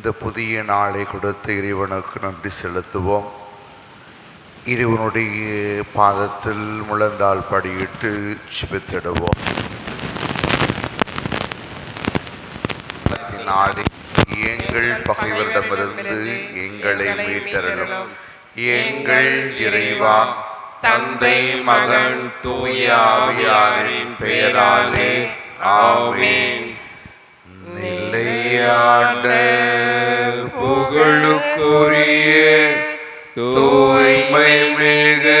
இந்த புதிய நாளை கொடுத்த இறைவனுக்கு நன்றி செலுத்துவோம். இறைவனுடைய பாதத்தில் முழந்தால் படியிட்டு சிபித்திடுவோம் எங்கள் பகைவரிடமிருந்து எங்களை மீட்டரலும் எங்கள் இறைவா தந்தை மகன் தூயாவியாரின் பெயராலே ஆமென். நிலையாண்ட புகழுக்குரிய தூய்மை மிகு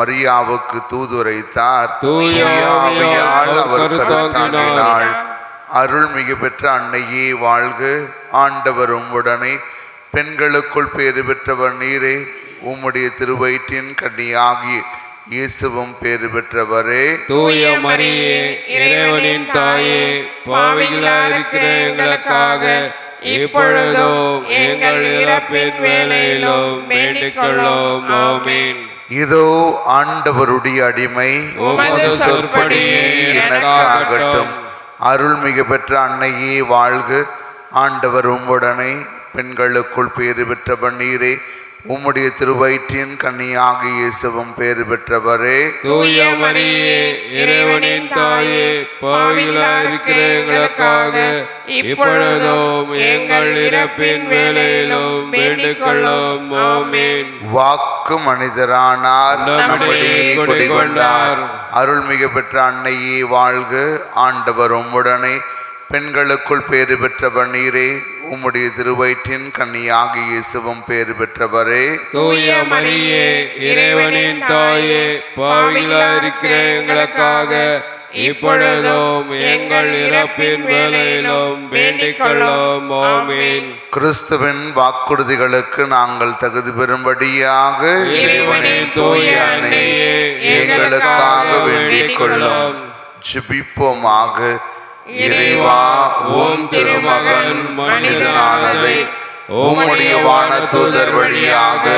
மரியாவுக்கு தூதுரைத்தார். தூய ஆவியால் அவர் அவர் கருத்தாங்கினாள். அருள்மிகு பெற்ற அன்னையே வாழ்க. ஆண்டவரும் உடனே பெண்களுக்குள் பேறு பெற்றவர் நீரே உம்முடைய திருவயிற்றின் கன்னியாகி இயேசுவும் பேறு பெற்றவரே. தூய மரியே இறைவனின் தாயே பாவிகளா இருக்கிற எங்களுக்காக இப்பொழுதும் எங்கள் இறப்பின் வேலையிலும் வேண்டிக் கொள்ளும். ஆமீன். இதோ ஆண்டவருடைய அடிமை எனக்காகட்டும். அருள்மிகு பெற்ற அன்னையே வாழ்க ஆண்டவர் உம்முடனே பெண்களுக்குள் பேறு பெற்றவர் நீரே உம்முடைய திருவயிற்றின் கன்னியாக இயேசுவும் பேறு பெற்றவரே. தூய மரியே இறைவனின் தாயே பாவிகளா இருக்கிற எங்களுக்காக இப்பொழுதும் எங்கள் இறப்பின் வேலையிலும் வேண்டிக் கொள்ளும் ஆமீன். வாக்கு மனிதரானார் நம்மிடையே. குடிகொண்டார். அருள்மிகு பெற்ற அன்னையே வாழ்க. ஆண்டவர் உம்முடனே பெண்களுக்குள் பேறு பெற்றவர் நீரே உம்முடைய திருவயிற்றின் கன்னியாக இயேசுவும் பேறு பெற்றவரே. தூய மரியே இறைவனின் தாயே பாவிகளா இருக்கிற எங்களுக்காக இப்பொழுதும் எங்கள் இறப்பின் வேலையிலும் வேண்டிக் கொள்ளும் ஆமீன். கிறிஸ்துவின் வாக்குறுதிகளுக்கு நாங்கள் தகுதி பெறும்படியாக இறைவனின் தூய அன்னையே எங்களுக்காக வேண்டிக் கொள்ளும் ஜெபிப்போமாக. இறைவா ஓம் திருமகன் மனிதனானதை உம்முடைய வான தூதர் வழியாக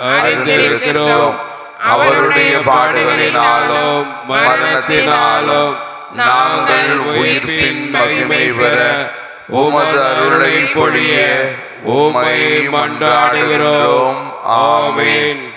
அறிந்திருக்கிறோம். அவருடைய பாடுகளினாலும் மரணத்தினாலும் நாங்கள் உயிர்ப்பின் மகிமை பெற உமது அருளை பொழிய உம்மை மன்றாடுகிறோம். ஆமேன்.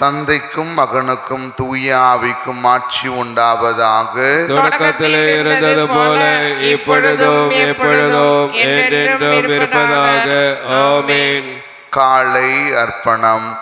தந்தைக்கும் மகனுக்கும் தூய ஆவிக்கும் ஆட்சி உண்டாவதாக. தொடக்கத்திலே இருந்தது போல இப்பொழுதும் எப்பொழுதும் என்றென்றும் இருப்பதாக. ஆமீன். காலை அர்ப்பணம்.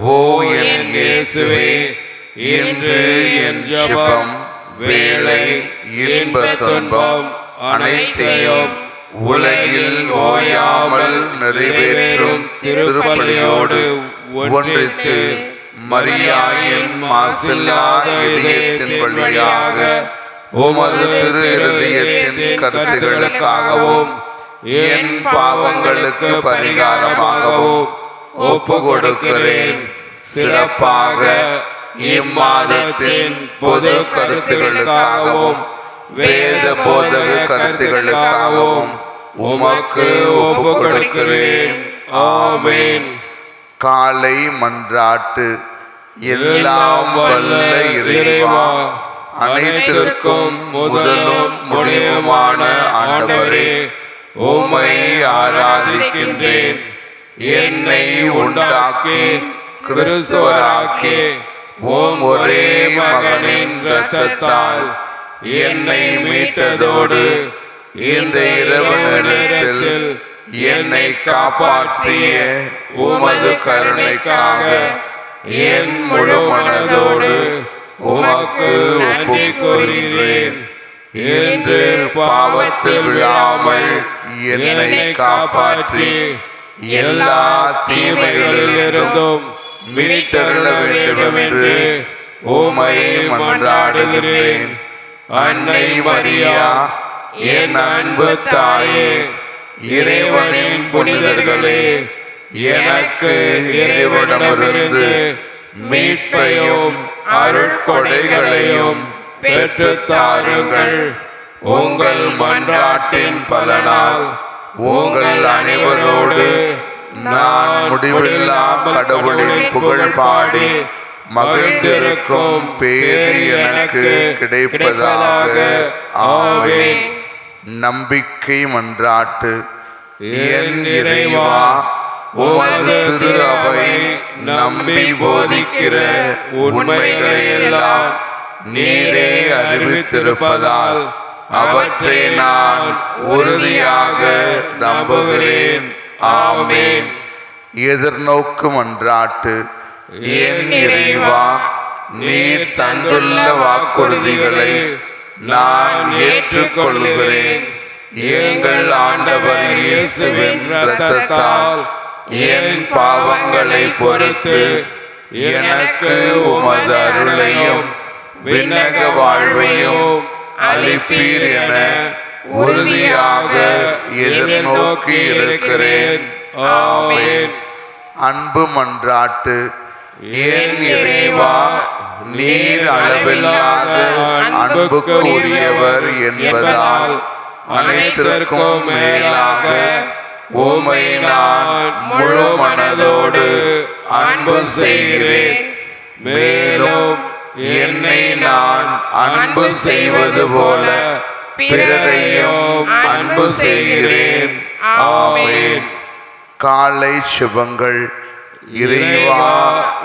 ஓ என் இயேசுவே இன்று என் ஜெபம் வேலை இன்ப துன்பம் அனைத்தையும் உலகில் ஓயாமல் நிறைவேற்றும் திருப்பலியோடு ஒன்றித்து மரியாயின் மாசில்லாத இதயத்தின் வழியாக உமது திரு இருதயத்தின் கருத்துகளுக்காகவும் என் பாவங்களுக்கு பரிகாரமாகவும் ஒப்பு கொடுக்கிறேன் சிறப்பாக இம்மாதத்தின் பொது கருத்துகளுக்காகவும் வேத போதக கருத்துகளுக்காகவும் உமக்கு ஒப்பு கொடுக்கிறேன் ஆமேன். காலை மன்றாட்டு. எல்லாம் வல்ல இறைவா. அனைத்திற்கும் முதலும் முடிவுமான ஆண்டவரே உம்மை ஆராதிக்கின்றேன். என்னை உண்டாக்கி கிறிஸ்துவராக்கி ஓம் ஒரே மகனின் இரத்தத்தால் என்னை மீட்டதோடு இந்த இரவு நேரத்தில் என்னை காப்பாற்றிய உமது கருணைக்காக என் முழு மனதோடு உமக்கு ஒப்பு கூறுகிறேன். என்று பாவத்தில் விழாமல் என்னை காப்பாற்றி எல்லா தீமைகளிலிருந்தும் மீட்டருள வேண்டும் என்று உமை மன்றாடுகிறேன். அன்னை மரியா என் அன்பு தாயே இறைவனின் புனிதர்களே எனக்கு இறைவனமிருந்து மீட்பையும் அருட்கொடைகளையும் பெற்றுத்தாருங்கள் உங்கள் மன்றாட்டின் பலனால் உங்கள் அனைவரோடு நான் முடிவில்லா கடவுளின் புகழ் பாடி மகிழ்ந்திருக்கும் பேரு எனக்கு கிடைப்பதாக. ஆவேன் நம்பிக்கை மன்றாட்டு என் இறைவா உமது திரு அவை நம்பி போதிக்கிற உண்மைகளை எல்லாம் நீரே அறிவித்திருப்பதால் அவற்றை நான் உறுதியாக நம்புகிறேன். ஆமென். எதிர்நோக்கு மன்றாட்டு என் இறைவா நீர் தந்துள்ள வாக்குறுதிகளை நான் ஏற்றுக்கொள்கிறேன் எங்கள் ஆண்டவர் இயேசுவின் இரத்தத்தால் என் பாவங்களை பொறுத்து எனக்கு உமது அருளையும் விண்ணக வாழ்வையும் அளிப்பீர் என உறுதியாக எதிர்நோக்கி இருக்கிறேன். ஆமேன். அன்பு மன்றாட்டு ஏன் இறைவா நீர் அளவில்லாத அன்புக்கு உரியவர் என்பதால் அனைத்திற்கும் மேலாக உமை நான் முழு மனதோடு அன்பு செய்கிறேன். மேலும் என்னை நான் அன்பு செய்வது போல பிறரையும் அன்பு செய்கிறேன். ஆமேன். காலை சுபங்கள் இறைவா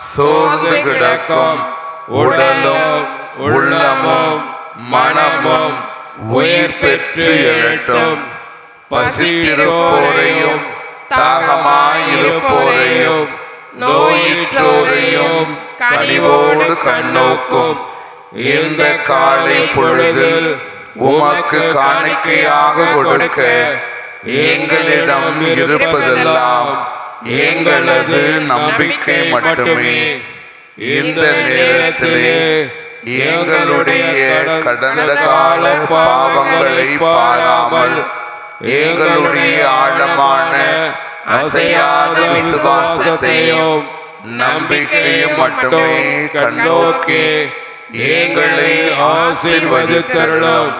சோர்ந்து கிடக்கும் உடலும் உள்ளமும் மனமும் உயிர் பெற்று எழட்டும். பசியிருப்போரையும் தாகமாயிருப்போரையும் நோயிற்றோரையும் கனிவோடு கண்ணோக்கும். இந்த காலை பொழுதில் உமக்கு காணிக்கையாக கொடுக்க எங்களிடம் இருப்பதெல்லாம் எங்களது நம்பிக்கை மட்டுமே. இந்த நேரத்திலே எங்களுடைய கடந்த கால பாவங்களை பாராமல் எங்களுடைய ஆழமான அசையாத விசுவாசத்தையும் நம்பிக்கையும் மட்டுமே கண்ணோக்கி எங்களை ஆசீர்வதித்தருளும்.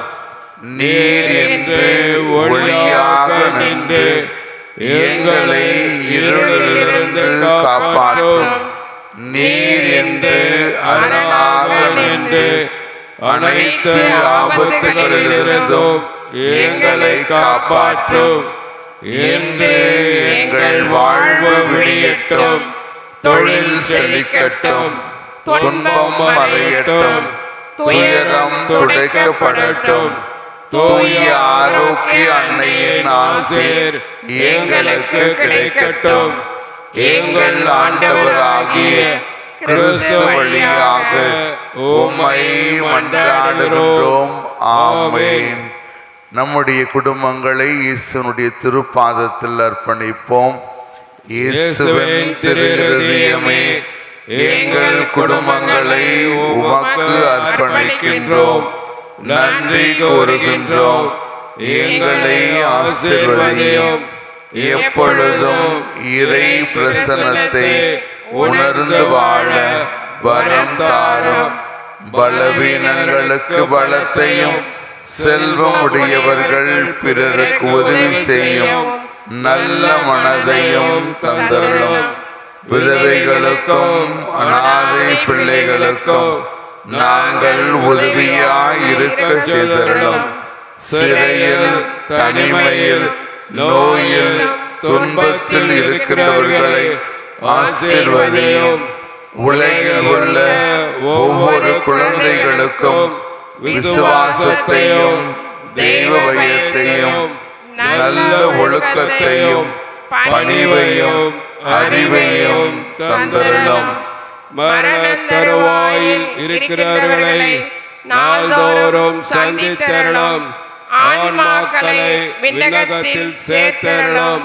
நீர் என்று ஒளியாக நின்று எங்களை இருளிலிருந்து காப்பாற்றும். நீர் என்று அரணாக என்று அனைத்து ஆபத்துகளிலிருந்தும் எங்களை காப்பாற்றும். என்று எங்கள் வாழ்வு விடியட்டும். தொழில் செழிக்கட்டும். துன்பம் மறையட்டும். துயரம் துடைக்கப்படட்டும். தூய ஆரோக்கிய அன்னையின் ஆசீர் எங்களுக்கு கிடைக்கட்டும். எங்கள் ஆண்டவராகிய கிறிஸ்து வழியாக உம்மை மன்றாடுகின்றோம். ஆமென். நம்முடைய குடும்பங்களை இயேசுனுடைய திருப்பாதத்தில் அர்ப்பணிப்போம். இயேசுவின் திரு இருதயமே எங்கள் குடும்பங்களை உமக்கு அர்ப்பணிக்கின்றோம். நன்றி கூறுகின்றோம். எங்களை ஆசிர்வதையும். எப்பொழுதும் இறை பிரசனத்தை உணர்ந்து வாழ வரம் தாரும். பலவீனங்களுக்கு பலத்தையும் செல்வம் உடையவர்கள் பிறருக்கு உதவி செய்யும். நல்ல மனதையும் தந்தரலும் விதவைகளுக்கும் அனாதை பிள்ளைகளுக்கும் நாங்கள் உதவியாயிருக்க இருக்க சிறையில் தனிமையில் நோயில் துன்பத்தில் இருக்கிறவர்களை ஆசிர்வதியும். உலகில் உள்ள ஒவ்வொரு குழந்தைகளுக்கும் விசுவாசத்தையும் தெய்வ பயத்தையும் நல்ல ஒழுக்கத்தையும் பணிவையும் அறிவையும் தந்தருளும். மரண தருவாயில் இருக்கிறவர்களை நாள்தோறும் சந்தித்தரணும் ஆன்மாக்களை விண்ணகத்தில் சேர்த்தரணும்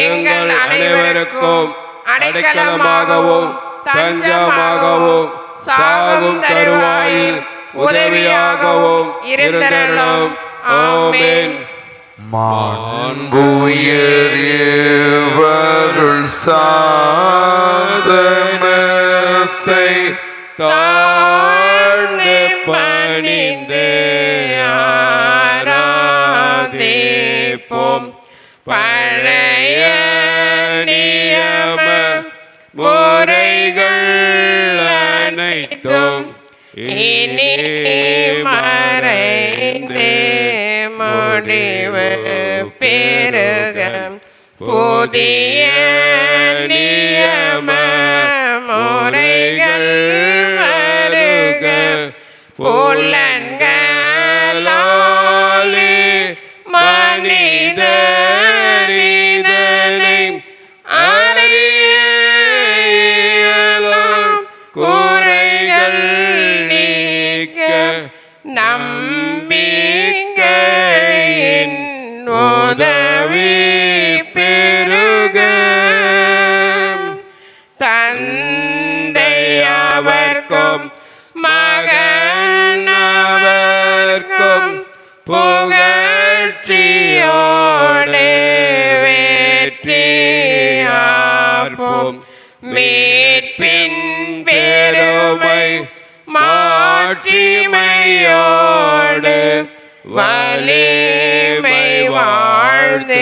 எங்கள் அனைவருக்கும் அடைக்கலமாகவும் தஞ்சமாகவும் சாகும் தருவாயில் உதவியாகவும் இருந்தருளும். ஆமென். சாதன சாதனத்தை தாழ்ந்து பணிந்து ஆராதிப்போம். பழைய நியம முறைகள் அனைத்தும் இனி மறைந்து முடிவு பெருக. புதிய நியம முறைகள் வருக மகனவர்க்கும் புகழ்ச்சியோடு வெற்றியார்ப்போம் மீட்பின் பெருமை மாட்சிமையோடு வலிமை வாழ்ந்தேயாவோ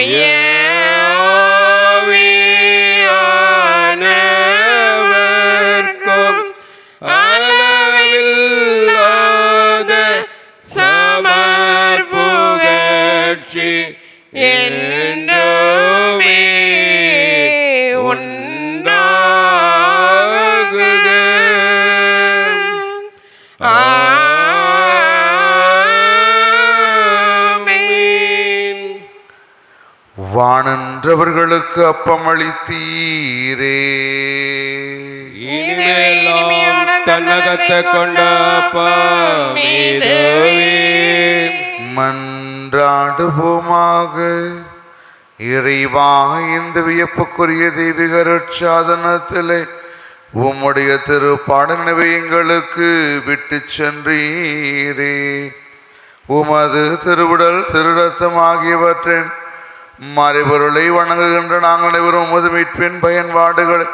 தூய வானன்றவர்களுக்கு அப்பமளித்தீரே இனிமேலாம் தன்னகத்தை கொண்ட மன்றாடுவோமாக. இறைவா இந்த வியப்புக்குரிய தெய்வீக ரட்சாதனத்திலே உம்முடைய திருப்பாட நினைவை எங்களுக்கு விட்டு சென்றீரே. உமது திருவிடல் திருரத்தம் ஆகியவற்றின் மறைபொருளை வணங்குகின்ற நாங்கள் அனைவரும் உமது மீட்பின் பயன்பாடுகள்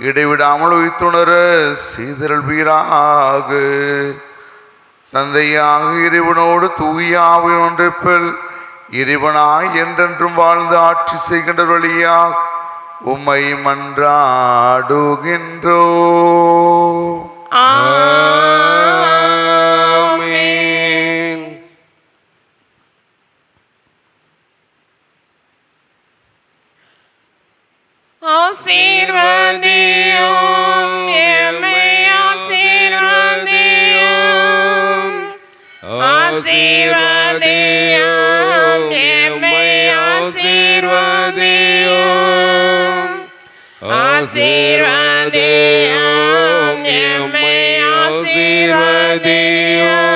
இடைவிடாமல் உய்த்துணர சீதரல் வீராக. தந்தையாக இறைவனோடு தூயாவின் ஒன்றிப்பில் இறைவனாய் என்றென்றும் வாழ்ந்து ஆட்சி செய்கின்ற வழியாக உம்மை மன்றாடுகின்றோ ஆ. sirva Dios, el mío sirva Dios, oh sirva Dios, el mío sirva Dios, oh sirva Dios, el me sirva Dios,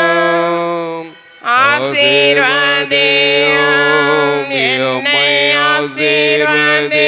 oh sirva Dios, sirva Dios.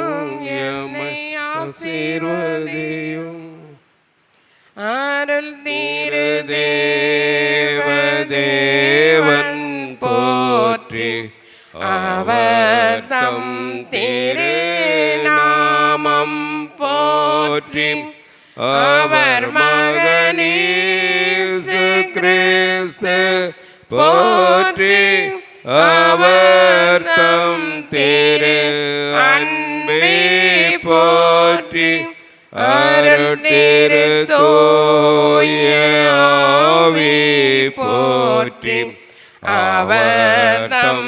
ஆசீர்வதியும் அருள் தேவதேவன் போற்றி அவர் தம் திருநாமம் போற்றி அவர் மகனீசு கிறிஸ்து போற்றி அவர் தம் திரு போற்றி அருட்டிரு தூய ஆவி போற்றி. அவர் தம்